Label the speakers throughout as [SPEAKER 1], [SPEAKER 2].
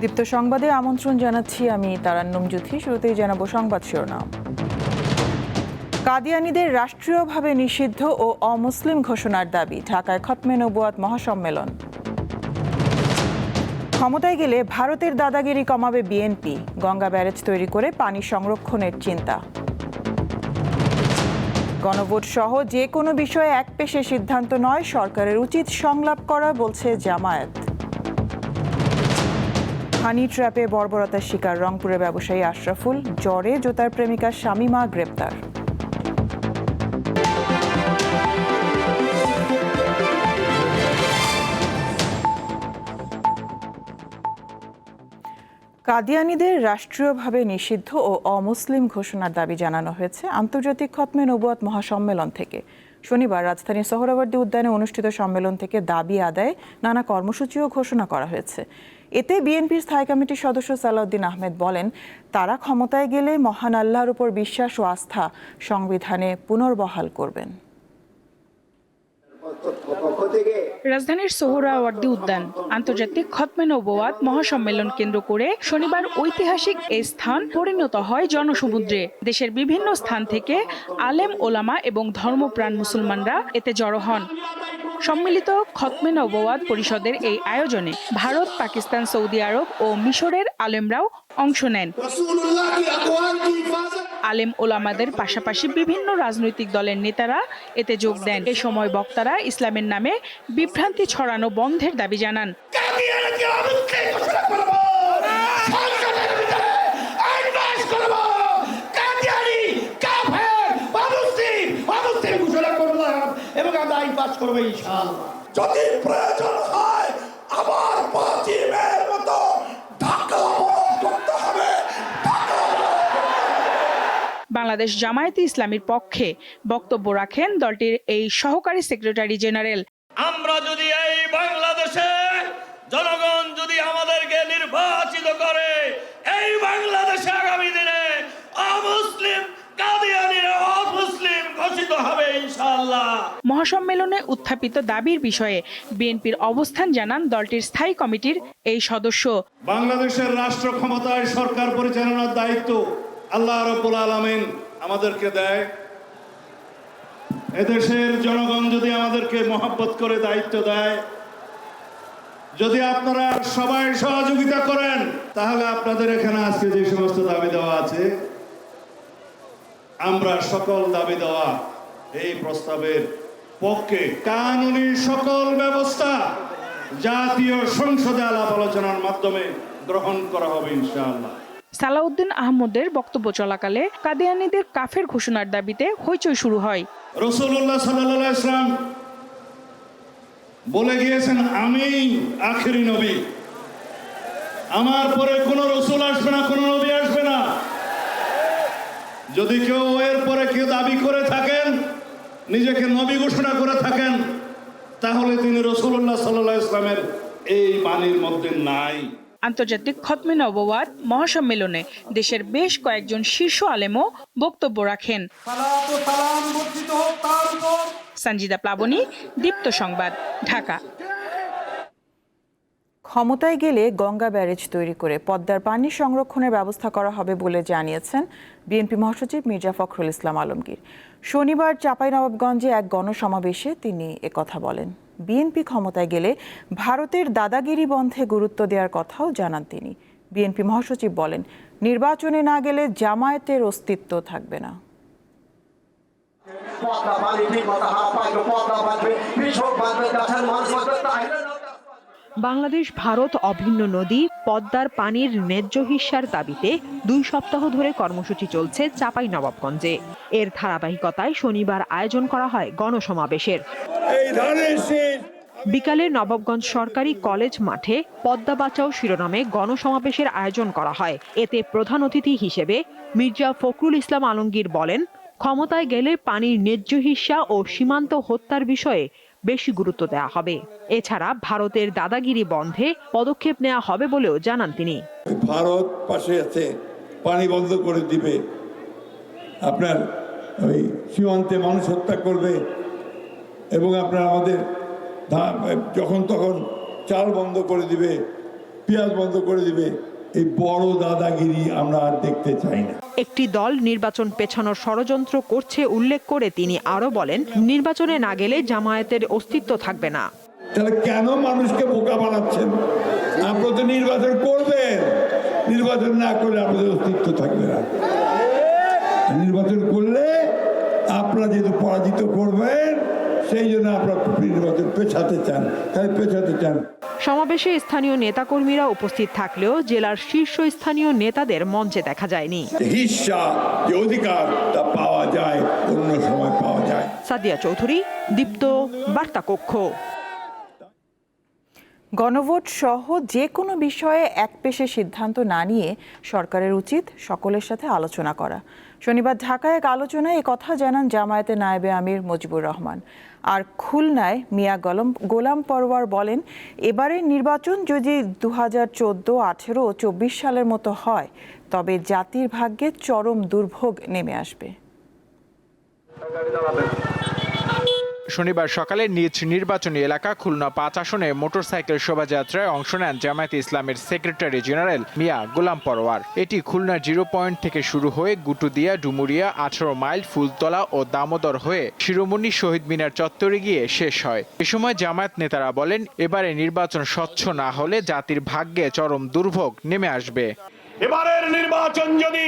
[SPEAKER 1] দীপ্ত সংবাদে আমন্ত্রণ জানাচ্ছি আমি তারান্নুম জুথি শুরুতেই জানাব সংবাদ শিরোনাম। কাদিয়ানিদের রাষ্ট্রীয়ভাবে নিষিদ্ধ ও অমুসলিম ঘোষণার দাবি, ঢাকায় খতমে নবুয়াত মহাসম্মেলন। ক্ষমতায় গেলে ভারতের দাদাগিরি কমাবে বিএনপি, গঙ্গা ব্যারেজ তৈরি করে পানি সংরক্ষণের চিন্তা। গণভোট সহ যে কোনো বিষয়ে এক পেশে সিদ্ধান্ত নয়, সরকারের উচিত সংলাপ করা, বলছে জামায়াত। হানি ট্র্যাপে বর্বরতার শিকার রংপুরের ব্যবসায়ী আশরাফুল, জ্বরে জোতার প্রেমিকা শামিমা গ্রেপ্তার। কাদিয়ানিদের রাষ্ট্রীয়ভাবে নিষিদ্ধ ও অমুসলিম ঘোষণার দাবি জানানো হয়েছে আন্তর্জাতিক খতমে নবুয়াত মহাসম্মেলন থেকে। শনিবার রাজধানীর সোহরাওয়ার্দী উদ্যানে অনুষ্ঠিত সম্মেলন থেকে দাবি আদায় নানা কর্মসূচিও ঘোষণা করা হয়েছে। এতে বিএনপির স্থায়ী কমিটির সদস্য সালাউদ্দিন আহমেদ বলেন, তারা ক্ষমতায় গেলে মহান আল্লাহর উপর বিশ্বাস ও আস্থা সংবিধানে পুনর্বহাল করবেন।
[SPEAKER 2] রাজধানীর সোহরাওয়ার্দী উদ্যান আন্তর্জাতিক খতমে নবাদ মহাসম্মেলন কেন্দ্র করে শনিবার ঐতিহাসিক এই স্থান পরিণত হয় জনসমুদ্রে। দেশের বিভিন্ন স্থান থেকে আলেম ওলামা এবং ধর্মপ্রাণ মুসলমানরা এতে জড়ো হন। সম্মিলিত খতমে নবাদ পরিষদের এই আয়োজনে ভারত পাকিস্তান সৌদি আরব ও মিশরের আলেমরাও অংশ নেন। আলেম ওলামাদের পাশাপাশি বিভিন্ন রাজনৈতিক দলের নেতারা এতে যোগ দেন। এ সময় বক্তারা ইসলামের নামে বিভ্রান্তি ছড়ানো বন্ধের দাবি জানান।
[SPEAKER 3] এবং আমরা আইন পাস করব ইনশাআল্লাহ। যদি প্রয়োজন হয় আবার পাঁচিমের মতো
[SPEAKER 2] বাংলাদেশ জামায়াতে ইসলামীর পক্ষে বক্তব্য রাখেন দলটির এই সহকারী সেক্রেটারি জেনারেল।
[SPEAKER 4] আমরা যদি এই বাংলাদেশে জনগণ যদি আমাদেরকে নির্বাচিত করে এই বাংলাদেশে আগামী দিনে অমুসলিম কাদিয়ানিরা অমুসলিম ঘোষিত হবে ইনশাআল্লাহ।
[SPEAKER 2] মহাসম্মেলনে উত্থাপিত দাবির বিষয়ে বিএনপির অবস্থান জানান দলটির স্থায়ী কমিটির এই সদস্য।
[SPEAKER 5] বাংলাদেশের রাষ্ট্র ক্ষমতায় সরকার পরিচালনার দায়িত্ব। আল্লাহ রব্বুল আলমিন আমাদেরকে দেয়। এদেশের জনগণ যদি আমাদেরকে মহাব্বত করে দায়িত্ব দেয়, যদি আপনারা সবাই সহযোগিতা করেন, তাহলে আপনাদের এখানে আজকে যে সমস্ত দাবি দেওয়া আছে, আমরা সকল দাবি দেওয়া এই প্রস্তাবের পক্ষে কানুনি সকল ব্যবস্থা জাতীয় সংসদে আলাপ আলোচনার মাধ্যমে গ্রহণ করা হবে ইনশাআল্লাহ।
[SPEAKER 2] সালাউদ্দিন আহমদের বক্তব্য চলাকালে কাদিয়ানিদের কাফের ঘোষণার দাবিতে হইচই শুরু হয়।
[SPEAKER 5] রসুল্লাহ সাল্লাহ ইসলাম বলে গিয়েছেন, আমি আখেরি নবী। আমার পরে কোনো রসুল আসবে না, কোনো নবী আসবে না। যদি কেউ এর পরে কেউ দাবি করে থাকেন, নিজেকে নবী ঘোষণা করে থাকেন, তাহলে তিনি রসুল্লাহ সাল্লাহ ইসলামের এই বাণীর মধ্যে নাই।
[SPEAKER 2] আন্তর্জাতিক খতমে নবওয়াত মহাসম্মেলনে দেশের বেশ কয়েকজন শীর্ষ আলেমও বক্তব্য রাখেন। সঞ্জিদা প্লাবনী, দীপ্ত সংবাদ, ঢাকা।
[SPEAKER 1] ক্ষমতায় গেলে গঙ্গা ব্যারেজ তৈরি করে পদ্মার পানি সংরক্ষণের ব্যবস্থা করা হবে বলে জানিয়েছেন বিএনপি মহাসচিব মির্জা ফখরুল ইসলাম আলমগীর। শনিবার চাঁপাইনবাবগঞ্জে এক গণসমাবেশে তিনি একথা বলেন। বিএনপি ক্ষমতায় গেলে ভারতের দাদাগিরি বন্ধে গুরুত্ব দেওয়ার কথাও জানান তিনি। বিএনপি মহাসচিব বলেন, নির্বাচনে না গেলে জামায়াতের অস্তিত্ব থাকবে না।
[SPEAKER 6] পদ্মা কৃষক মানুষ
[SPEAKER 7] বাংলাদেশ ভারত অভিন্ন নদী পদ্মার পানির ন্যায্য হিস্যার দাবিতে দুই সপ্তাহ ধরে কর্মসূচি চলছে চাপাই নবাবগঞ্জে এর ধারাবাহিকতায় শনিবার আয়োজন করা হয় গণসমাবেশের। বিকালে নবাবগঞ্জ সরকারি কলেজ মাঠে পদ্মা বাঁচাও শিরোনামে গণসমাবেশের আয়োজন করা হয়। এতে প্রধান অতিথি হিসেবে মির্জা ফখরুল ইসলাম আলমগীর বলেন ক্ষমতায় গেলে পানির ন্যায্য হিস্যা ও সীমান্ত হত্যার বিষয়ে বেশি গুরুত্ব দেওয়া হবে। এছাড়া ভারতের দাদাগিরি বন্ধে পদক্ষেপ নেওয়া হবে বলেও জানান তিনি।
[SPEAKER 8] ভারত পাশে আছে, পানি বন্ধ করে দিবে। আপনার ওই সীমান্তে মানুষ হত্যা করবে এবং আপনার আমাদের যখন তখন চাল বন্ধ করে দিবে, পেঁয়াজ বন্ধ করে দিবে। এই বড় দাদাগিরি আমরা আর দেখতে চাই না।
[SPEAKER 7] একটি দল নির্বাচন পেছানোর ষড়যন্ত্র করছে উল্লেখ করে তিনি আরও বলেন নির্বাচনে না গেলে জামায়াতের অস্তিত্ব থাকবে না।
[SPEAKER 8] তাহলে কেন মানুষকে বোকা বানাচ্ছেন? আপনারা তো নির্বাচন করবেন। নির্বাচন না করলে আপনাদের অস্তিত্ব থাকবে না। নির্বাচন করলে আপনারা যেহেতু পরাজিত করবেন সেই জন্য আপনারা নির্বাচন পেছাতে চান। তাই পেছাতে চান।
[SPEAKER 7] সমাবেশে স্থানীয় নেতাকর্মীরা উপস্থিত থাকলেও জেলার শীর্ষ স্থানীয় নেতাদের মঞ্চে দেখা যায়নি।
[SPEAKER 8] হিসা যে অধিকার তা পাওয়া যায় অন্য সময় পাওয়া যায়।
[SPEAKER 7] সাদিয়া চৌধুরী দীপ্ত বার্তা কক্ষ
[SPEAKER 1] গণভোট সহ যে কোনো বিষয়ে একপেশে সিদ্ধান্ত না নিয়ে সরকারের উচিত সকলের সাথে আলোচনা করা। শনিবার ঢাকায় এক আলোচনায় এ কথা জানান জামায়াতে নায়েবে আমির মুজিবুর রহমান। আর খুলনায় মিয়া গলম, গোলাম পরওয়ার বলেন এবারের নির্বাচন যদি দু হাজার চোদ্দ আঠেরো চব্বিশ সালের মতো হয়, তবে জাতির ভাগ্যে চরম দুর্ভোগ নেমে আসবে।
[SPEAKER 9] শনিবার সকালে নিজ নির্বাচনী এলাকা খুলনা পাঁচ আসনে মোটরসাইকেল শোভাযাত্রায় অংশ নেন জামায়াতে ইসলামের সেক্রেটারি জেনারেল মিয়া গোলাম পরোয়ার। এটি খুলনা জিরো পয়েন্ট থেকে শুরু হয়ে গুটুদিয়া, ডুমুরিয়া, আঠারো মাইল, ফুলতলা ও দামোদর হয়ে শিরোমণি শহীদ মিনার চত্বরে গিয়ে শেষ হয়। এ সময় জামায়াত নেতারা বলেন, এবারে নির্বাচন স্বচ্ছ না হলে জাতির ভাগ্যে চরম দুর্ভোগ নেমে আসবে।
[SPEAKER 3] এবারের নির্বাচন যদি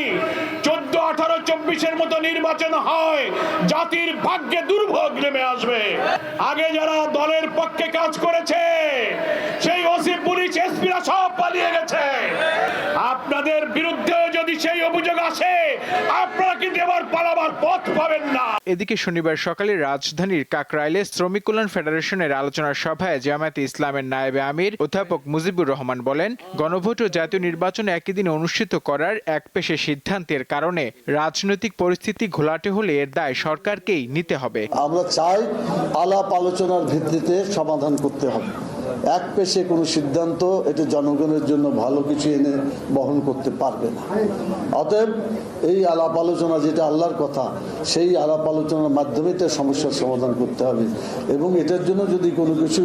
[SPEAKER 3] আঠারো চব্বিশের মতো নির্বাচন হয়, জাতির ভাগ্যে দুর্ভোগ নেমে আসবে। আগে যারা দলের পক্ষে কাজ করেছে, সেই ওসি, পুলিশ, এসপিরা সব পালিয়ে গেছে। আপনাদের বিরুদ্ধেও যদি সেই অভিযোগ আসে আপনারা কিন্তু এবার পালাবার পথ পাবেন না।
[SPEAKER 9] এদিকে শনিবার সকালে রাজধানীর কাকরাইলে শ্রমিক কল্যাণ ফেডারেশনের আলোচনা সভায় জামায়াতে ইসলামের নায়েবে আমির অধ্যাপক মুজিবুর রহমান বলেন গণভোট ও জাতীয় নির্বাচন একই দিনে অনুষ্ঠিত করার এক পেশে সিদ্ধান্তের কারণে রাজনৈতিক পরিস্থিতি ঘোলাটে হলে এর দায় সরকারকেই নিতে হবে।
[SPEAKER 10] আমরা চাই আলাপ আলোচনার ভিত্তিতে সমাধান করতে হবে। এক পেশে কোনো সিদ্ধান্ত এটা জনগণের জন্য ভালো কিছু এনে বহন করতে পারবে না। অতএব এই আলাপ আলোচনা যেটা আল্লাহর কথা সেই আলাপ আলোচনার মাধ্যমে তার সমস্যার সমাধান করতে হবে এবং এটার জন্য যদি কোনো কিছু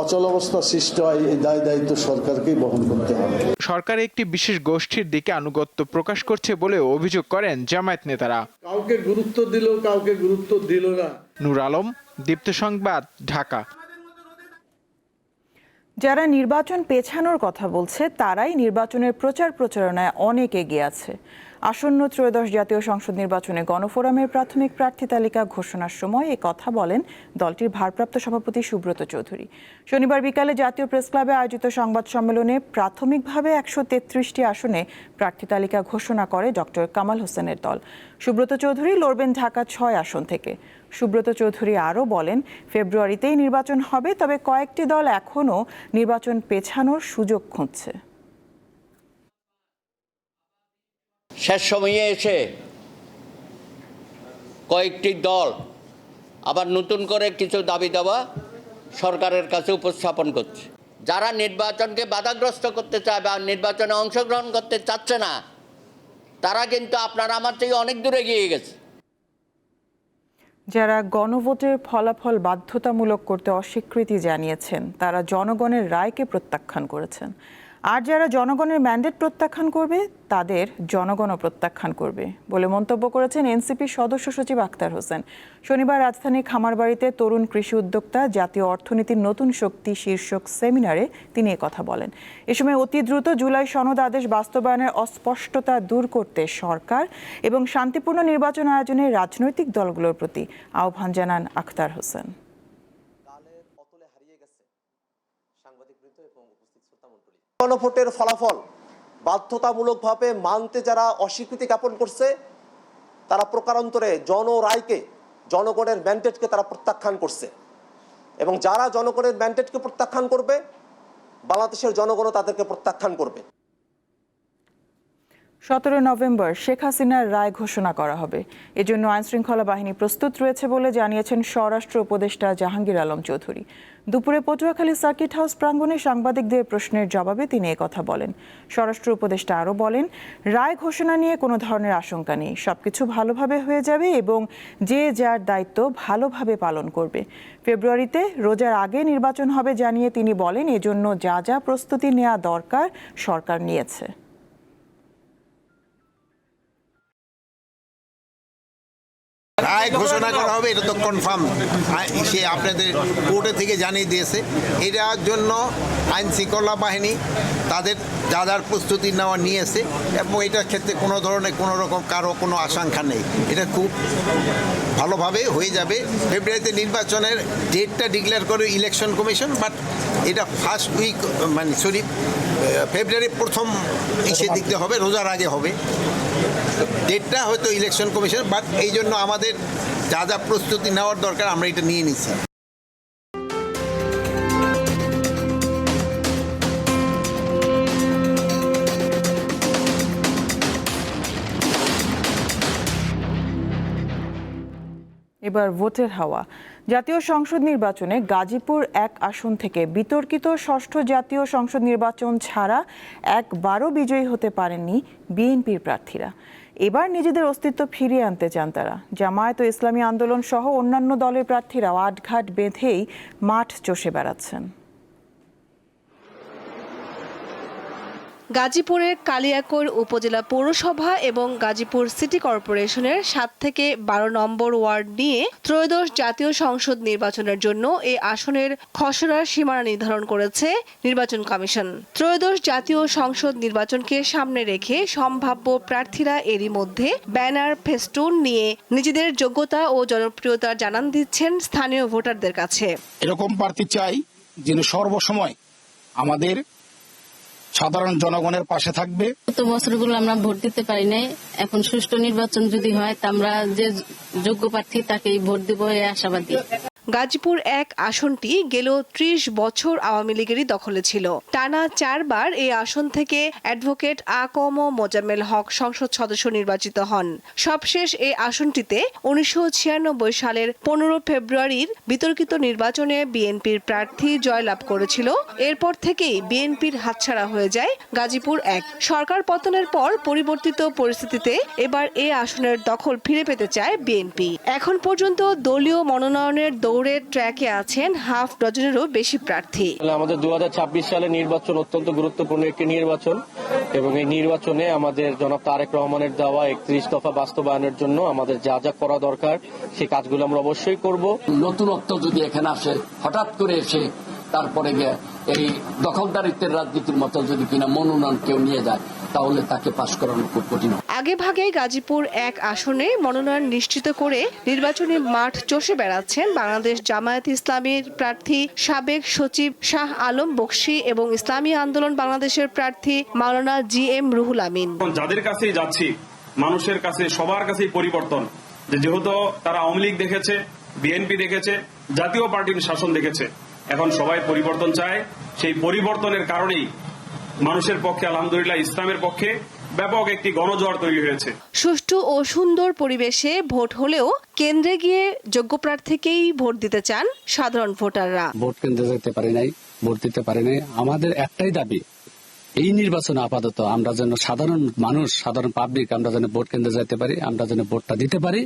[SPEAKER 10] অচল অবস্থা সৃষ্টি হয় এই দায় দায়িত্ব সরকারকেই বহন করতে হবে।
[SPEAKER 9] সরকার একটি বিশেষ গোষ্ঠীর দিকে আনুগত্য প্রকাশ করছে বলেও অভিযোগ করেন জামায়াত নেতারা।
[SPEAKER 11] কাউকে গুরুত্ব দিল কাউকে গুরুত্ব দিল না।
[SPEAKER 9] নূর আলম দীপ্ত সংবাদ ঢাকা।
[SPEAKER 1] যারা নির্বাচন পেছানোর কথা বলছে তারাই নির্বাচনের প্রচার প্রচারণায় অনেক এগিয়ে আছে। আসন্ন ত্রয়োদশ জাতীয় সংসদ নির্বাচনে গণফোরামের প্রাথমিক প্রার্থী তালিকা ঘোষণার সময় এ কথা বলেন দলটির ভারপ্রাপ্ত সভাপতি সুব্রত চৌধুরী। শনিবার বিকালে জাতীয় প্রেস ক্লাবে আয়োজিত সংবাদ সম্মেলনে প্রাথমিকভাবে একশো তেত্রিশটি আসনে প্রার্থী তালিকা ঘোষণা করে ডক্টর কামাল হোসেনের দল। সুব্রত চৌধুরী লড়বেন ঢাকা ছয় আসন থেকে। সুব্রত চৌধুরী আরও বলেন, ফেব্রুয়ারিতেই নির্বাচন হবে, তবে কয়েকটি দল এখনও নির্বাচন পেছানোর সুযোগ খুঁজছে।
[SPEAKER 12] শেষ সময়ে এসে কয়েকটি দল আবার নতুন করে কিছু দাবি দাবা সরকারের কাছে উপস্থাপন করছে। যারা নির্বাচনকে বাধাগ্রস্ত করতে চায় বা নির্বাচনে অংশগ্রহণ করতে চাচ্ছে না, তারা কিন্তু আপনার আমার থেকে অনেক দূরে গিয়ে গেছে।
[SPEAKER 1] যারা গণভোটের ফলাফল বাধ্যতামূলক করতে অস্বীকৃতি জানিয়েছেন, তারা জনগণের রায়কে প্রত্যাখ্যান করেছেন। আর যারা জনগণের ম্যান্ডেট প্রত্যাখ্যান করবে, তাদের জনগণও প্রত্যাখ্যান করবে বলে মন্তব্য করেছেন এনসিপির সদস্য সচিব আক্তার হোসেন। শনিবার রাজধানীর খামারবাড়িতে তরুণ কৃষি উদ্যোক্তা, জাতীয় অর্থনীতির নতুন শক্তি শীর্ষক সেমিনারে তিনি কথা বলেন। এ সময় অতি দ্রুত জুলাই সনদ আদেশ বাস্তবায়নের অস্পষ্টতা দূর করতে সরকার এবং শান্তিপূর্ণ নির্বাচন আয়োজনে রাজনৈতিক দলগুলোর প্রতি আহ্বান জানান আখতার হোসেন।
[SPEAKER 6] গণভোটের ফলাফল বাধ্যতামূলকভাবে মানতে যারা অস্বীকৃতি জ্ঞাপন করছে, তারা প্রকারান্তরে জনরায়কে, জনগণের ম্যান্ডেটকে তারা প্রত্যাখ্যান করছে। এবং যারা জনগণের ম্যান্ডেটকে প্রত্যাখ্যান করবে, বাংলাদেশের জনগণও তাদেরকে প্রত্যাখ্যান করবে।
[SPEAKER 1] সতেরো নভেম্বর শেখ হাসিনার রায় ঘোষণা করা হবে। এজন্য আইনশৃঙ্খলা বাহিনী প্রস্তুত রয়েছে বলে জানিয়েছেন স্বরাষ্ট্র উপদেষ্টা জাহাঙ্গীর আলম চৌধুরী। দুপুরে পটুয়াখালী সার্কিট হাউস প্রাঙ্গণে সাংবাদিকদের প্রশ্নের জবাবে তিনি কথা বলেন। স্বরাষ্ট্র উপদেষ্টা আরও বলেন, রায় ঘোষণা নিয়ে কোনো ধরনের আশঙ্কা নেই। সবকিছু ভালোভাবে হয়ে যাবে এবং যে যার দায়িত্ব ভালোভাবে পালন করবে। ফেব্রুয়ারিতে রোজার আগে নির্বাচন হবে জানিয়ে তিনি বলেন, এজন্য যা যা প্রস্তুতি নেওয়া দরকার সরকার নিয়েছে।
[SPEAKER 13] রায় ঘোষণা করা হবে, এটা তো কনফার্ম সে আপনাদের কোর্টে থেকে জানিয়ে দিয়েছে। এটার জন্য আইন শৃঙ্খলা বাহিনী তাদের যা যার প্রস্তুতি নেওয়া নিয়েছে এবং এটার ক্ষেত্রে কোনো ধরনের কোনো রকম কারও কোনো আশঙ্কা নেই। এটা খুব ভালোভাবে হয়ে যাবে। ফেব্রুয়ারিতে নির্বাচনের ডেটটা ডিক্লেয়ার করে ইলেকশন কমিশন বাট এটা ফার্স্ট উইক মানে সরি ফেব্রুয়ারি প্রথম ইসে দিকতে হবে, রোজার আগে হবে। ডেটটা হয়তো ইলেকশন কমিশন বাট এই জন্য আমাদের যা যা প্রস্তুতি নেওয়ার দরকার, আমরা এটা নিয়ে নিছি
[SPEAKER 1] এবার ভোটের হাওয়া। জাতীয় সংসদ নির্বাচনে গাজীপুর এক আসন থেকে বিতর্কিত ষষ্ঠ জাতীয় সংসদ নির্বাচন ছাড়া একবারও বিজয়ী হতে পারেননি বিএনপির প্রার্থীরা। এবার নিজেদের অস্তিত্ব ফিরিয়ে আনতে চান তারা। জামায়াত ও ইসলামী আন্দোলন সহ অন্যান্য দলের প্রার্থীরাও আটঘাট বেঁধেই মাঠ চষে বেড়াচ্ছেন।
[SPEAKER 14] গাজীপুরের কালিয়াকৈর উপজেলা পৌরসভা এবং গাজীপুর সিটি কর্পোরেশনের সাত থেকে বারো নম্বর ওয়ার্ড নিয়ে ত্রয়োদশ জাতীয় সংসদ নির্বাচনের জন্য এই আসনের খসড়ার সীমানা নির্ধারণ করেছে নির্বাচন কমিশন। ত্রয়োদশ জাতীয় সংসদ নির্বাচনকে সামনে রেখে সম্ভাব্য প্রার্থীরা এরই মধ্যে ব্যানার, ফেস্টুন নিয়ে নিজেদের যোগ্যতা ও জনপ্রিয়তা জানান দিচ্ছেন স্থানীয় ভোটারদের কাছে।
[SPEAKER 3] এরকম প্রার্থী চাই যিনি সর্বসময় আমাদের সাধারণ জনগণের পাশে থাকবে।
[SPEAKER 15] গত বছরগুলো আমরা ভোট দিতে পারি নাই এখন সুষ্ঠু নির্বাচন যদি হয়, তা আমরা যে যোগ্য প্রার্থী, তাকেই ভোট দিব, এই আশাবাদী।
[SPEAKER 14] গাজীপুর এক আসনটি গেল ত্রিশ বছর আওয়ামী লীগেরই দখলে ছিল। টানা চারবার এই আসন থেকে অ্যাডভোকেট আকম মোজাম্মেল হক সংসদ সদস্য নির্বাচিত হন। সবশেষ এই আসনটিতে উনিশশো ছিয়ানব্বই সালের পনেরো ফেব্রুয়ারির বিতর্কিত নির্বাচনে বিএনপির প্রার্থী জয়লাভ করেছিল। এরপর থেকেই বিএনপির হাতছাড়া হয়ে যায় গাজীপুর এক। সরকার পতনের পর পরিবর্তিত পরিস্থিতিতে এবার এ আসনের দখল ফিরে পেতে চায় বিএনপি। এখন পর্যন্ত দলীয় মনোনয়নের দৌড়ে ট্র্যাকে আছেন হাফ ডজনেরও বেশি প্রার্থী।
[SPEAKER 4] আমাদের দু হাজার ছাব্বিশ সালে নির্বাচন অত্যন্ত গুরুত্বপূর্ণ একটি নির্বাচন এবং এই নির্বাচনে আমাদের জনাব তারেক রহমানের দেওয়া একত্রিশ দফা বাস্তবায়নের জন্য আমাদের যা যা করা দরকার সেই কাজগুলো আমরা অবশ্যই করব।
[SPEAKER 12] নতুনত্ব যদি এখানে আসে হঠাৎ করে এসে তারপরে গিয়ে এই দখলদারিত্বের রাজনীতির মতো যদি কিনা মনোনয়ন কেউ নিয়ে যায় তাহলে তাকে পাশ করানো খুব কঠিন
[SPEAKER 14] আগে ভাগে গাজীপুর এক আসনে মনোনয়ন নিশ্চিত করে নির্বাচনী মাঠ চষে বেড়াচ্ছেন বাংলাদেশ জামায়াত ইসলামীর প্রার্থী সাবেক সচিব শাহ আলম বক্সি এবং ইসলামী আন্দোলন বাংলাদেশের প্রার্থী মাওলানা জি এম রুহুল আমিন।
[SPEAKER 4] যাদের কাছেই যাচ্ছি, মানুষের কাছে, সবার কাছেই পরিবর্তন। যেহেতু তারা আওয়ামী লীগ দেখেছে, বিএনপি দেখেছে, জাতীয় পার্টির শাসন দেখেছে, এখন সবাই পরিবর্তন চায়। সেই পরিবর্তনের কারণেই মানুষের পক্ষে, আলহামদুলিল্লাহ, ইসলামের পক্ষে ব্যাপক একটি গণজোয়ার তৈরি হয়েছে।
[SPEAKER 14] সুষ্ঠু ও সুন্দর পরিবেশে ভোট হলেও কেন্দ্রে গিয়ে যোগ্য প্রার্থীকেই ভোট দিতে চান সাধারণ ভোটাররা।
[SPEAKER 12] ভোট কেন্দ্রে যেতে পারি নাই ভোট দিতে পারি নাই। আমাদের একটাই দাবি এই নির্বাচনে আপাতত আমরা যেন সাধারণ মানুষ সাধারণ পাবলিক আমরা যেন ভোট কেন্দ্রে যেতে পারি আমরা যেন ভোটটা দিতে পারি।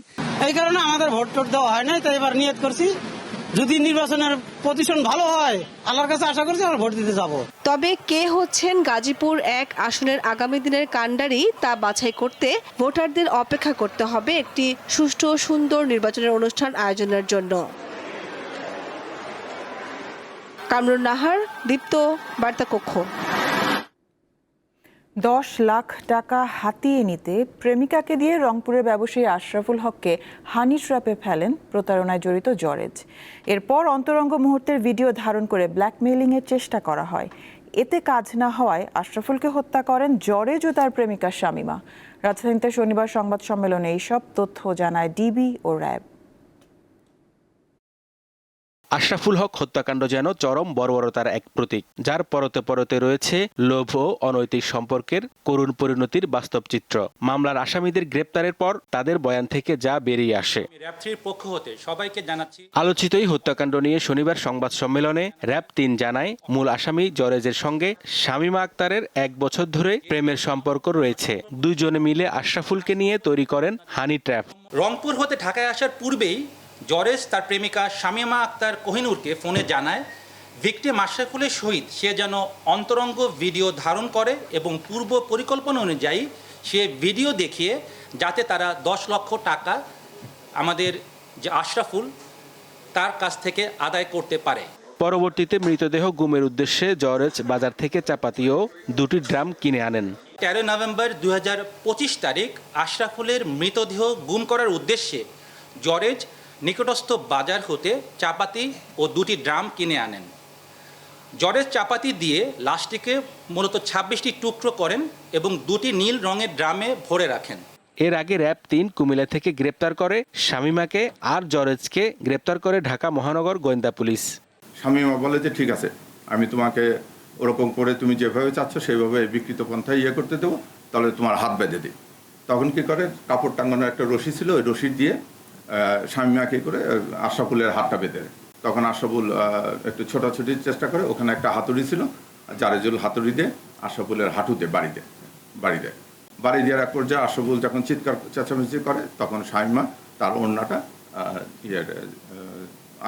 [SPEAKER 4] এই কারণে আমাদের ভোট টোট দেওয়া হয় নাই তাই এবার নিয়ত করছি যদি নির্বাচনের পজিশন ভালো হয়, আল্লাহর কাছে আশা করছি আমরা ভোট দিতে যাব।
[SPEAKER 14] তবে কে হচ্ছেন গাজীপুর এক আসনের আগামী দিনের কাণ্ডারি, তা বাছাই করতে ভোটারদের অপেক্ষা করতে হবে একটি সুষ্ঠু সুন্দর নির্বাচনের অনুষ্ঠান আয়োজনের জন্য। কামরুন নাহার, দীপ্ত বার্তা কক্ষ
[SPEAKER 1] দশ লাখ টাকা হাতিয়ে নিতে প্রেমিকাকে দিয়ে রংপুরের ব্যবসায়ী আশরাফুল হককে হানি ট্র্যাপে ফেলেন প্রতারণায় জড়িত জরেজ। এরপর অন্তরঙ্গ মুহূর্তের ভিডিও ধারণ করে ব্ল্যাকমেইলিংয়ের চেষ্টা করা হয়। এতে কাজ না হওয়ায় আশরাফুলকে হত্যা করেন জরেজ ও তার প্রেমিকা শামিমা। রাজধানীতে শনিবার সংবাদ সম্মেলনে এইসব তথ্য জানায় ডিবি ও র্যাব।
[SPEAKER 16] আশরাফুল হক হত্যাকাণ্ড যেন চরম বর্বরতার এক প্রতীক যার পরতে পরতে রয়েছে লোভ ও অনৈতিক সম্পর্কের করুণ পরিণতির বাস্তব চিত্র। মামলার আসামিদের গ্রেপ্তারের পর তাদের বয়ান থেকে যা বেরিয়ে আসে।
[SPEAKER 17] পক্ষ হতে সবাইকে জানাচ্ছি
[SPEAKER 16] আলোচিত এই হত্যাকাণ্ড নিয়ে শনিবার সংবাদ সম্মেলনে র্যাব তিন জানায় মূল আসামি জরেজের সঙ্গে শামীমা আক্তারের এক বছর ধরে প্রেমের সম্পর্ক রয়েছে। দুজনে মিলে আশরাফুলকে নিয়ে তৈরি করেন হানি ট্র্যাপ
[SPEAKER 17] রংপুর হতে ঢাকায় আসার পূর্বেই জরেজ তার প্রেমিকা শামিমা আক্তার কোহিনুরকে ফোনে জানায় ভিক্টিম আশরাফুলের সহিত সে যেন অন্তরঙ্গ ভিডিও ধারণ করে এবং পূর্ব পরিকল্পনা অনুযায়ী সে ভিডিও দেখিয়ে যাতে তারা দশ লক্ষ টাকা আমাদের যে আশরাফুল তার কাছ থেকে আদায় করতে পারে।
[SPEAKER 16] পরবর্তীতে মৃতদেহ গুমের উদ্দেশ্যে জরেজ বাজার থেকে চাপাতি ও দুটি ড্রাম কিনে আনেন।
[SPEAKER 17] তেরো নভেম্বর দু হাজার পঁচিশ তারিখ আশরাফুলের মৃতদেহ গুম করার উদ্দেশ্যে জরেজ নিকটস্থ বাজার হতে চাপাতি ও দুটি ড্রাম কিনে আনেন। জরেজ চাপাতি দিয়ে লাশটিকে মূলত ছাব্বিশটি টুকরো করেন এবং দুটি নীল রঙের ড্রামে ভরে রাখেন।
[SPEAKER 16] এর আগে র্যাব তিন কুমিল্লা থেকে গ্রেপ্তার করে শামীমাকে আর জরেজকে গ্রেপ্তার করে ঢাকা মহানগর গোয়েন্দা পুলিশ।
[SPEAKER 18] স্বামীমা বলে যে ঠিক আছে আমি তোমাকে ওরকম করে তুমি যেভাবে চাচ্ছ সেইভাবে বিকৃত পন্থায় ইয়ে করতে দেবো তাহলে তোমার হাত বেঁধে দিই। তখন কি করে? কাপড় টাঙ্গানোর একটা রশি ছিল ওই রশি দিয়ে স্বামীমা কি করে আশরাফুলের হাতটা বেঁধে তখন আশরাফুল একটু ছোটাছুটির চেষ্টা করে, ওখানে একটা হাতুড়ি ছিল, জারেজুল হাতুড়ি দিয়ে আশরাফুলের হাঁটুতে বাড়ি দেয় বাড়ি দেয়। বাড়ি দেওয়ার এক পর্যায়ে আশরাফুল যখন চিৎকার, চেঁচামেচি করে, তখন স্বামীমা তার ওড়নাটা ইয়ে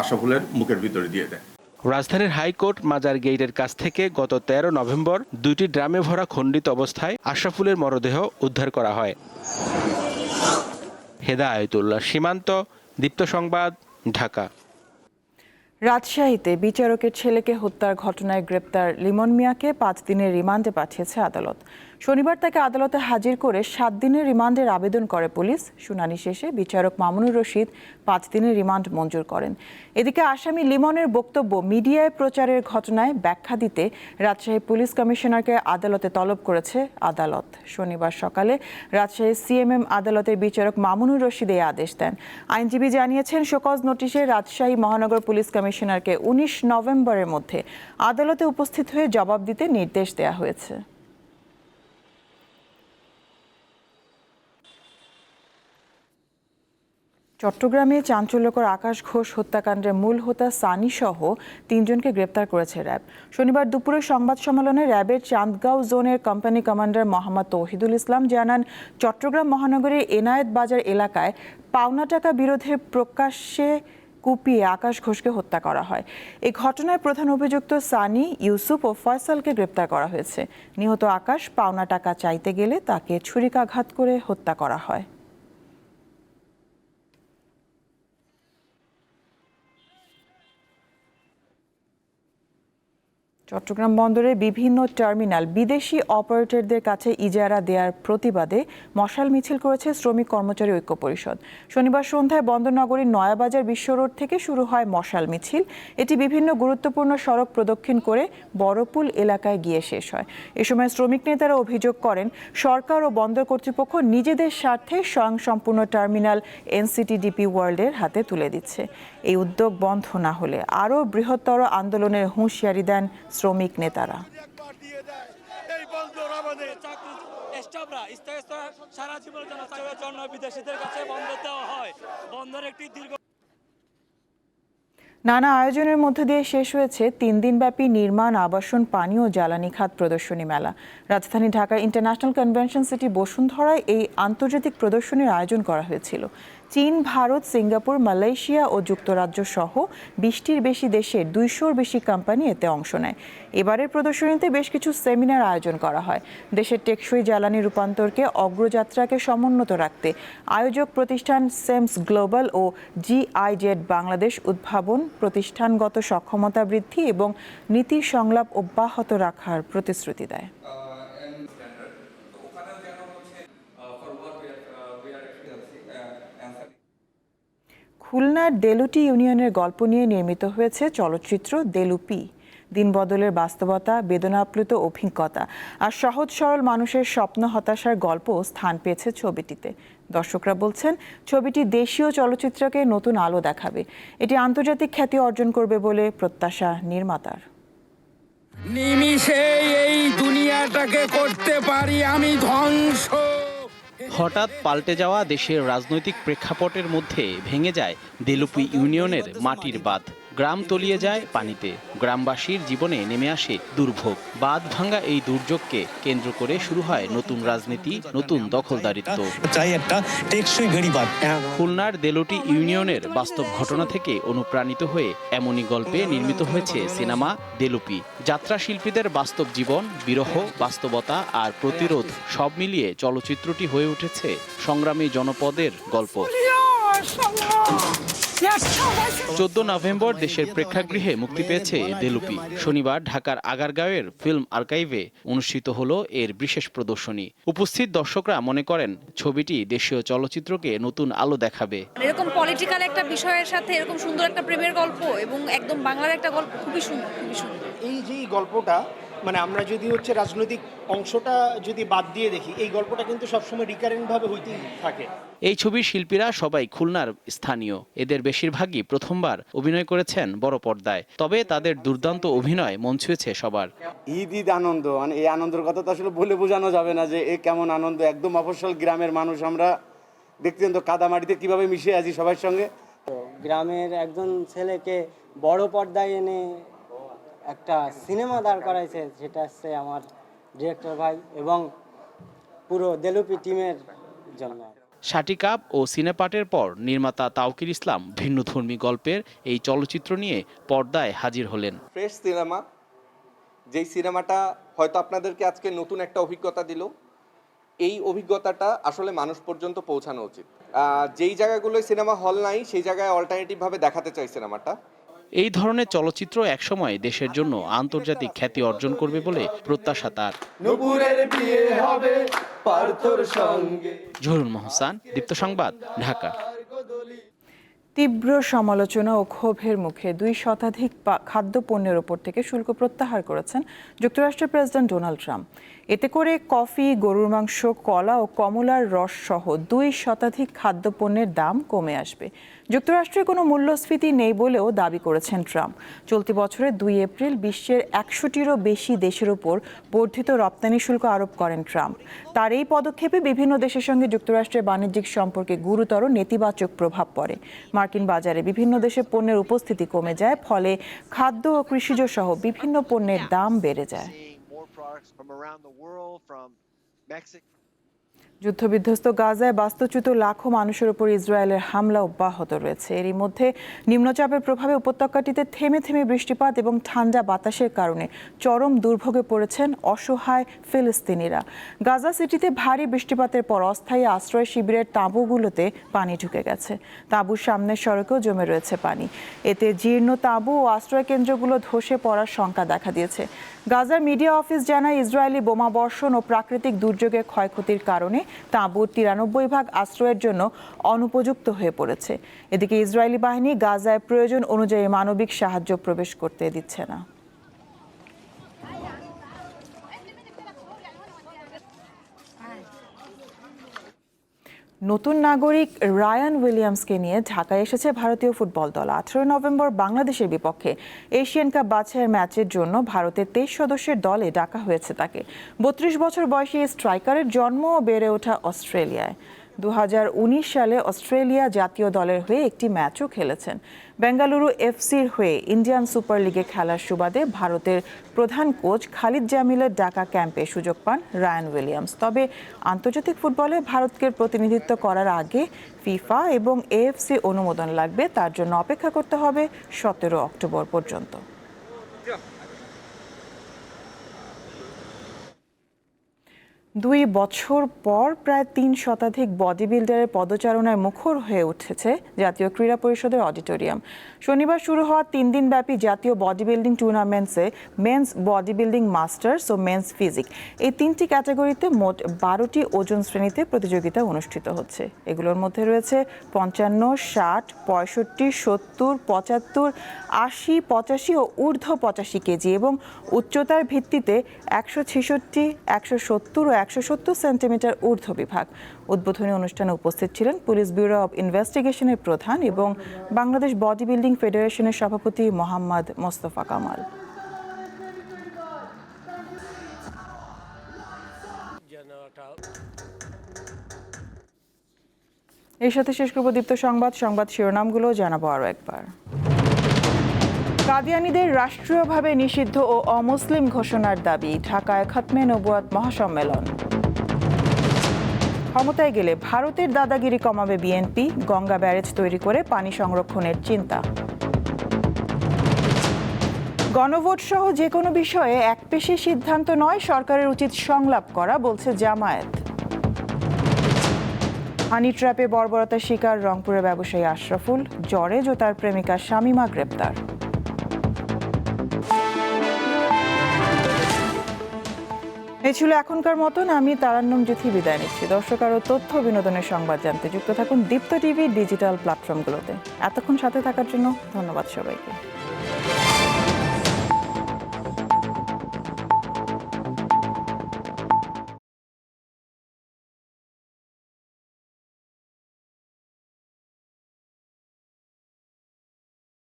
[SPEAKER 18] আশরাফুলের মুখের ভিতরে দিয়ে দেয়।
[SPEAKER 16] রাজধানীর হাইকোর্ট মাজার গেইটের কাছ থেকে গত তেরো নভেম্বর দুইটি ড্রামে ভরা খণ্ডিত অবস্থায় আশরাফুলের মরদেহ উদ্ধার করা হয়। হেদায়তুল্লাহ। সীমান্ত, দীপ্ত সংবাদ, ঢাকা।
[SPEAKER 1] রাজশাহীতে বিচারকের ছেলেকে হত্যার ঘটনায় গ্রেপ্তার লিমন মিয়াকে পাঁচ দিনের রিমান্ডে পাঠিয়েছে আদালত। শনিবার তাকে আদালতে হাজির করে সাত দিনের রিমান্ডের আবেদন করে পুলিশ। শুনানি শেষে বিচারক মামুনুর রশিদ পাঁচ দিনের রিমান্ড মঞ্জুর করেন। এদিকে আসামি লিমনের বক্তব্য মিডিয়ায় প্রচারের ঘটনায় ব্যাখ্যা দিতে রাজশাহী পুলিশ কমিশনারকে আদালতে তলব করেছে আদালত। শনিবার সকালে রাজশাহী সিএমএম আদালতের বিচারক মামুনুর রশিদ এই আদেশ দেন। আইনজীবী জানিয়েছেন, শোকজ নোটিশে রাজশাহী মহানগর পুলিশ কমিশনারকে উনিশ নভেম্বরের মধ্যে আদালতে উপস্থিত হয়ে জবাব দিতে নির্দেশ দেওয়া হয়েছে। চট্টগ্রামে চাঞ্চল্যকর আকাশ ঘোষ হত্যাকাণ্ডের মূল হোতা সানি সহ তিনজনকে গ্রেপ্তার করেছে র্যাব। শনিবার দুপুরে সংবাদ সম্মেলনে র্যাবের চাঁদগাঁও জোনের কোম্পানি কমান্ডার মোহাম্মদ তৌহিদুল ইসলাম জানান, চট্টগ্রাম মহানগরীর এনায়েত বাজার এলাকায় পাওনা টাকা বিরোধে প্রকাশ্যে কুপিয়ে আকাশ ঘোষকে হত্যা করা হয়। এই ঘটনায় প্রধান অভিযুক্ত সানি, ইউসুফ ও ফয়সালকে গ্রেপ্তার করা হয়েছে। নিহত আকাশ পাওনা টাকা চাইতে গেলে তাকে ছুরিকাঘাত করে হত্যা করা হয়। চট্টগ্রাম বন্দরে বিভিন্ন টার্মিনাল বিদেশি অপারেটরদের কাছে ইজারা দেওয়ার প্রতিবাদে মশাল মিছিল করেছে শ্রমিক কর্মচারী ঐক্য পরিষদ। শনিবার সন্ধ্যায় বন্দরনগরীর নয়াবাজার বিশ্ব রোড থেকে শুরু হয় মশাল মিছিল। এটি বিভিন্ন গুরুত্বপূর্ণ সড়ক প্রদক্ষিণ করে বড়পুল এলাকায় গিয়ে শেষ হয়। এ সময় শ্রমিক নেতারা অভিযোগ করেন, সরকার ও বন্দর কর্তৃপক্ষ নিজেদের স্বার্থে স্বয়ংসম্পূর্ণ টার্মিনাল এনসিটিডিপি ওয়ার্ল্ডের হাতে তুলে দিচ্ছে। এই উদ্যোগ বন্ধ না হলে আরও বৃহত্তর আন্দোলনের হুঁশিয়ারি দেন শ্রমিক নেতারা।
[SPEAKER 19] এই বন্দর আমাদের স্টাফরা সারা জীবনের জন্য বিদেশিদের কাছে বন্ধ দেওয়া হয়। বন্দর একটি দীর্ঘ
[SPEAKER 1] নানা আয়োজনের মধ্য দিয়ে শেষ হয়েছে তিন দিনব্যাপী নির্মাণ আবাসন পানি ও জ্বালানি খাত প্রদর্শনী মেলা। রাজধানী ঢাকা ইন্টারন্যাশনাল কনভেনশন সিটি বসুন্ধরায় এই আন্তর্জাতিক প্রদর্শনীর আয়োজন করা হয়েছিল। চীন, ভারত, সিঙ্গাপুর, মালয়েশিয়া ও যুক্তরাজ্য সহ বিশটির বেশি দেশের দুইশোর বেশি কোম্পানি এতে অংশ নেয়। এবারের প্রদর্শনীতে বেশ কিছু সেমিনার আয়োজন করা হয়। দেশের টেকসই জ্বালানি রূপান্তরকে অগ্রযাত্রাকে সমুন্নত রাখতে আয়োজক প্রতিষ্ঠান সেমস গ্লোবাল ও জিআইজেড বাংলাদেশ উদ্ভাবন, প্রতিষ্ঠানগত সক্ষমতা বৃদ্ধি এবং নীতি সংলাপ অব্যাহত রাখার প্রতিশ্রুতি দেয়। খুলনার দেলুটি ইউনিয়নের গল্প নিয়ে নির্মিত হয়েছে চলচ্চিত্র দেলুপি। দিনবদলের বাস্তবতা, বেদনাপ্লুত অভিজ্ঞতা আর সহজ সরল মানুষের স্বপ্ন হতাশার গল্প স্থান পেয়েছে ছবিটিতে। দর্শকরা বলছেন, ছবিটি দেশীয় চলচ্চিত্রকে নতুন আলো দেখাবে। এটি আন্তর্জাতিক খ্যাতি অর্জন করবে বলে প্রত্যাশা নির্মাতার।
[SPEAKER 3] নিমিষে এই দুনিয়াটাকে করতে পারি আমি ধ্বংস।
[SPEAKER 20] হঠাৎ পাল্টে যাওয়া দেশের রাজনৈতিক প্রেক্ষাপটের মধ্যে ভেঙে যায় দেলুপি ইউনিয়নের মাটির বাঁধ। গ্রাম তলিয়ে যায় পানিতে। গ্রামবাসীর জীবনে নেমে আসে দুর্ভোগ। বাঁধ ভাঙ্গা এই দুর্যোগকে কেন্দ্র করে শুরু হয় নতুন রাজনীতি নতুন দখলদারিত্ব।
[SPEAKER 3] চাই একটা টেকসই
[SPEAKER 20] খুলনার দেলুটি ইউনিয়নের বাস্তব ঘটনা থেকে অনুপ্রাণিত হয়ে এমনই গল্পে নির্মিত হয়েছে সিনেমা দেলুপি। যাত্রা শিল্পীদের বাস্তব জীবন বিরহ বাস্তবতা আর প্রতিরোধ সব মিলিয়ে চলচ্চিত্রটি হয়ে উঠেছে সংগ্রামী জনপদের গল্প। চোদ্দ নভেম্বর দেশের প্রেক্ষাগৃহে মুক্তি পেয়েছে দেলুপি। শনিবার ঢাকার আগারগাঁওয়ের ফিল্ম আর্কাইভে অনুষ্ঠিত হলো এর বিশেষ প্রদর্শনী। উপস্থিত দর্শকরা মনে করেন ছবিটি দেশীয় চলচ্চিত্রকে নতুন আলো দেখাবে।
[SPEAKER 21] এরকম পলিটিক্যাল একটা বিষয়ের সাথে এরকম সুন্দর একটা প্রেমের গল্প এবং একদম বাংলার একটা গল্প খুবই সুন্দর খুবই সুন্দর।
[SPEAKER 22] এই যে গল্পটা মানে আমরা যদি হচ্ছে রাজনৈতিক অংশটা যদি বাদ দিয়ে দেখি এই গল্পটা কিন্তু সবসময় রিকারেন্টভাবে হইতেই থাকে।
[SPEAKER 20] এই ছবির শিল্পীরা সবাই খুলনার স্থানীয়। এদের বেশিরভাগই প্রথমবার অভিনয় করেছেন বড় পর্দায়। তবে তাদের দুর্দান্ত অভিনয় মন ছুঁয়েছে সবার।
[SPEAKER 23] ঈদ ঈদ আনন্দ। মানে এই আনন্দের কথা তো আসলে বলে বোঝানো যাবে না যে এ কেমন আনন্দ একদম মফস্বল গ্রামের মানুষ আমরা দেখতে তো কাদামাটিতে কীভাবে মিশে আছি সবার সঙ্গে?
[SPEAKER 24] গ্রামের একজন ছেলেকে বড় পর্দায় এনে একটা সিনেমা দাঁড় করাইছে যেটা হচ্ছে আমার ডিরেক্টর ভাই এবং পুরো দেলুপি টিমের জন্য।
[SPEAKER 20] ষাটি কাপ ও সিনেপাটের পর নির্মাতা তাওকির ইসলাম ভিন্নধর্মী গল্পের এই চলচ্চিত্র নিয়ে পর্দায় হাজির হলেন।
[SPEAKER 25] ফ্রেশ সিনেমা যেই সিনেমাটা হয়তো আপনাদেরকে আজকে নতুন একটা অভিজ্ঞতা দিল এই অভিজ্ঞতাটা আসলে মানুষ পর্যন্ত পৌঁছানো উচিত। যেই জায়গাগুলোয় সিনেমা হল নাই সেই জায়গায় অল্টারনেটিভভাবে দেখাতে চাই সিনেমাটা।
[SPEAKER 20] এই ধরনের চলচ্চিত্র একসময় দেশের জন্য আন্তর্জাতিক খ্যাতি অর্জন করবে বলে প্রত্যাশা তার।
[SPEAKER 3] নুপুরের বিয়ে হবে পার্থর সঙ্গে।
[SPEAKER 20] জহুরুল মহসান দীপ্ত সংবাদ ঢাকা।
[SPEAKER 1] তীব্র সমালোচনা ও ক্ষোভের মুখে দুই শতাধিক পা- খাদ্যপণ্যের ওপর থেকে শুল্ক প্রত্যাহার করেছেন যুক্তরাষ্ট্রের প্রেসিডেন্ট ডোনাল্ড ট্রাম্প। এতে করে কফি গরুর মাংস কলা ও কমলার রস সহ দুই শতাধিক খাদ্যপণ্যের দাম কমে আসবে। যুক্তরাষ্ট্রে কোনো মূল্যস্ফীতি নেই বলেও দাবি করেছেন ট্রাম্প। চলতি বছরের দুই এপ্রিল বিশ্বের একশোটিরও বেশি দেশের ওপর বর্ধিত রপ্তানি শুল্ক আরোপ করেন ট্রাম্প। তার এই পদক্ষেপে বিভিন্ন দেশের সঙ্গে যুক্তরাষ্ট্রের বাণিজ্যিক সম্পর্কে গুরুতর নেতিবাচক প্রভাব পড়ে। মার্কিন বাজারে বিভিন্ন দেশে পণ্যের উপস্থিতি কমে যায়, ফলে খাদ্য ও কৃষিজ সহ বিভিন্ন পণ্যের দাম বেড়ে যায়। যুদ্ধবিধ্বস্ত গাজায় বাস্তুচ্যুত লাখো মানুষের উপর ইসরায়েলের হামলা অব্যাহত রয়েছে। এরই মধ্যে নিম্নচাপের প্রভাবে উপত্যকাটিতে থেমে থেমে বৃষ্টিপাত এবং ঠান্ডা বাতাসের কারণে চরম দুর্ভোগে পড়েছেন অসহায় ফিলিস্তিনিরা। গাজা সিটিতে ভারী বৃষ্টিপাতের পর অস্থায়ী আশ্রয় শিবিরের তাঁবুগুলোতে পানি ঢুকে গেছে। তাঁবুর সামনের সড়কেও জমে রয়েছে পানি। এতে জীর্ণ তাঁবু ও আশ্রয় কেন্দ্রগুলো ধসে পড়ার শঙ্কা দেখা দিয়েছে। গাজার মিডিয়া অফিস জানায়, ইসরায়েলি বোমা বর্ষণ ও প্রাকৃতিক দুর্যোগের ক্ষয়ক্ষতির কারণে তাঁবুর তিরানব্বই ভাগ আশ্রয়ের জন্য অনুপযুক্ত হয়ে পড়েছে। এদিকে ইসরায়েলি বাহিনী গাজায় প্রয়োজন অনুযায়ী মানবিক সাহায্য প্রবেশ করতে দিচ্ছে না। নতুন নাগরিক রায়ান উইলিয়ামসকে নিয়ে ঢাকায় এসেছে ভারতীয় ফুটবল দল। আঠেরো নভেম্বর বাংলাদেশের বিপক্ষে এশিয়ান কাপ বাছাইয়ের ম্যাচের জন্য ভারতের তেইশ সদস্যের দলে ডাকা হয়েছে তাকে। বত্রিশ বছর বয়সী স্ট্রাইকারের জন্ম বেড়ে ওঠা অস্ট্রেলিয়ায়। দু হাজার উনিশ সালে অস্ট্রেলিয়া জাতীয় দলের হয়ে একটি ম্যাচও খেলেছেন। বেঙ্গালুরু এফসির হয়ে ইন্ডিয়ান সুপার লিগে খেলার সুবাদে ভারতের প্রধান কোচ খালিদ জামিলের ডাকা ক্যাম্পে সুযোগ পান রায়ান উইলিয়ামস। তবে আন্তর্জাতিক ফুটবলে ভারতকে প্রতিনিধিত্ব করার আগে ফিফা এবং এএফসি অনুমোদন লাগবে, তার জন্য অপেক্ষা করতে হবে সতেরো অক্টোবর পর্যন্ত। দুই বছর পর প্রায় তিন শতাধিক বডি বিল্ডারের পদচারণায় মুখর হয়ে উঠেছে জাতীয় ক্রীড়া পরিষদের অডিটোরিয়াম। শনিবার শুরু হওয়া তিন দিনব্যাপী জাতীয় বডি বিল্ডিং টুর্নামেন্টসে মেন্স বডি বিল্ডিং মাস্টার্স ও মেন্স ফিজিক। এই তিনটি ক্যাটাগরিতে মোট বারোটি ওজন শ্রেণীতে প্রতিযোগিতা অনুষ্ঠিত হচ্ছে। এগুলোর মধ্যে রয়েছে পঞ্চান্ন, ষাট, পঁয়ষট্টি, সত্তর, পঁচাত্তর, আশি, পঁচাশি ও ঊর্ধ্ব পঁচাশি কেজি এবং উচ্চতার ভিত্তিতে একশো ছেষট্টি, একশো সত্তর ও একশো সত্তর সেন্টিমিটার ঊর্ধ্ব বিভাগ। উদ্বোধনী অনুষ্ঠানে উপস্থিত ছিলেন পুলিশ ব্যুরো অব ইনভেস্টিগেশনের প্রধান এবং বাংলাদেশ বডি বিল্ডিং ফেডারেশনের সভাপতি মোহাম্মদ মোস্তফা কামাল। এর সাথে শেষ করব দীপ্ত সংবাদ। সংবাদ শিরোনামগুলো জানাব আরও একবার। কাদিয়ানিদের রাষ্ট্রীয়ভাবে নিষিদ্ধ ও অমুসলিম ঘোষণার দাবি ঢাকায় খতমে নবুয়াত মহাসম্মেলন। ক্ষমতায় গেলে ভারতের দাদাগিরি কমাবে বিএনপি, গঙ্গা ব্যারেজ তৈরি করে পানি সংরক্ষণের চিন্তা। গণভোট সহ যে কোনো বিষয়ে একপেশে সিদ্ধান্ত নয়, সরকারের উচিত সংলাপ করা, বলছে জামায়াত। হানি ট্র্যাপে বর্বরতার শিকার রংপুরের ব্যবসায়ী আশরাফুল জরেজ ও তার প্রেমিকা শামিমা গ্রেপ্তার। এই ছিল এখনকার মতন। আমি তারান্নম জ্যোতি, বিদায় নিচ্ছি। দর্শক আরও তথ্য বিনোদনের সংবাদ জানতে যুক্ত থাকুন দীপ্ত টিভি ডিজিটাল প্ল্যাটফর্মগুলোতে। এতক্ষণ সাথে থাকার জন্য ধন্যবাদ সবাইকে।